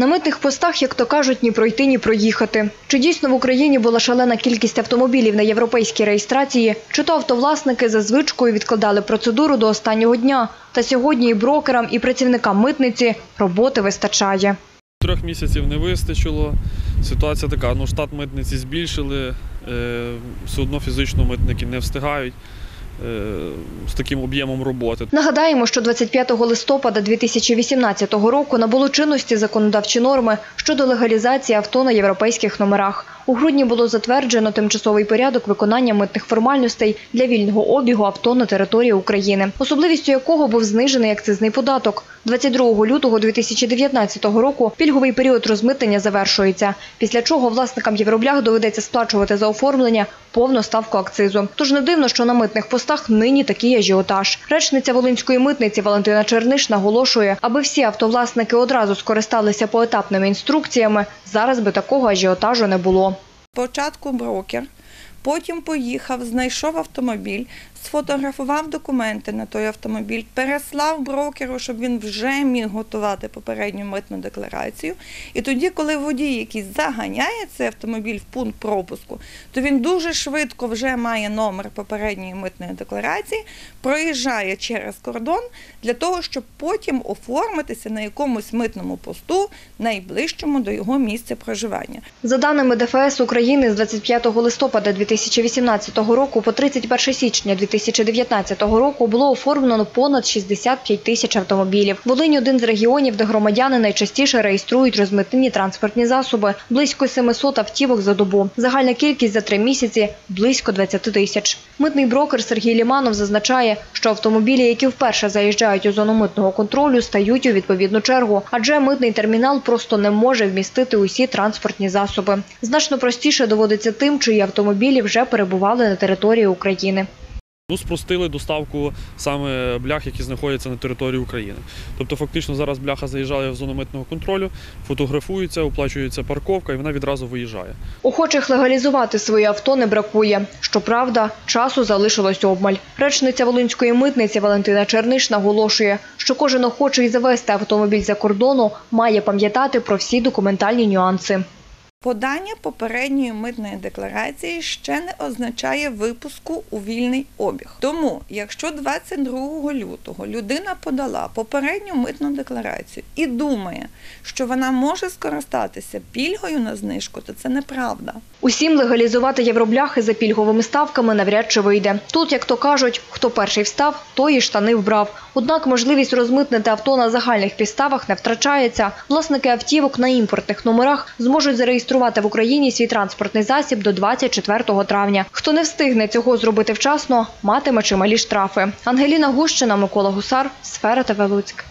На митних постах, як то кажуть, ні пройти, ні проїхати. Чи дійсно в Україні була шалена кількість автомобілів на європейській реєстрації, чи то автовласники за звичкою відкладали процедуру до останнього дня. Та сьогодні і брокерам, і працівникам митниці роботи вистачає. Трьох місяців не вистачило. Ситуація така: ну штат митниці збільшили, е, все одно фізично митники не встигають з таким об'ємом роботи. Нагадаємо, що 25 листопада 2018 року набуло чинності законодавчі норми щодо легалізації авто на європейських номерах. У грудні було затверджено тимчасовий порядок виконання митних формальностей для вільного обігу авто на території України, особливістю якого був знижений акцизний податок. 22 лютого 2019 року пільговий період розмитнення завершується, після чого власникам євроблях доведеться сплачувати за оформлення повну ставку акцизу. Тож не дивно, що на митних постах нині такий ажіотаж. Речниця Волинської митниці Валентина Черниш наголошує, аби всі автовласники одразу скористалися поетапними інструкціями, зараз би такого ажіотажу не було. Спочатку брокер, потім поїхав, знайшов автомобіль, сфотографував документи на той автомобіль, переслав брокеру, щоб він вже міг готувати попередню митну декларацію. І тоді, коли водій якийсь заганяє цей автомобіль в пункт пропуску, то він дуже швидко вже має номер попередньої митної декларації, проїжджає через кордон для того, щоб потім оформитися на якомусь митному посту найближчому до його місця проживання. За даними ДФС України, з 25 листопада 2018 року по 31 січня 2019 року було оформлено понад 65 тисяч автомобілів. Волинь – один з регіонів, де громадяни найчастіше реєструють розмитнені транспортні засоби – близько 700 автівок за добу. Загальна кількість за три місяці – близько 20 тисяч. Митний брокер Сергій Ліманов зазначає, що автомобілі, які вперше заїжджають у зону митного контролю, стають у відповідну чергу, адже митний термінал просто не може вмістити усі транспортні засоби. Значно простіше доводиться тим, чиї автомобілі вже перебували на території України. Ну, спростили доставку саме блях, які знаходяться на території України. Тобто, фактично, зараз бляха заїжджає в зону митного контролю, фотографується, оплачується парковка і вона відразу виїжджає. Охочих легалізувати свої авто не бракує. Щоправда, часу залишилось обмаль. Речниця Волинської митниці Валентина Черниш наголошує, що кожен охочий завести автомобіль за кордону має пам'ятати про всі документальні нюанси. Подання попередньої митної декларації ще не означає випуску у вільний обіг. Тому, якщо 22 лютого людина подала попередню митну декларацію і думає, що вона може скористатися пільгою на знижку, то це неправда. Усім легалізувати євробляхи за пільговими ставками навряд чи вийде. Тут, як то кажуть, хто перший встав, той і штани вбрав. Однак можливість розмитнити авто на загальних підставах не втрачається. Власники автівок на імпортних номерах зможуть зареєструвати в Україні свій транспортний засіб до 24 травня. Хто не встигне цього зробити вчасно, матиме чималі штрафи. Ангеліна Гущина, Микола Гусар, Сфера ТВ Луцьк.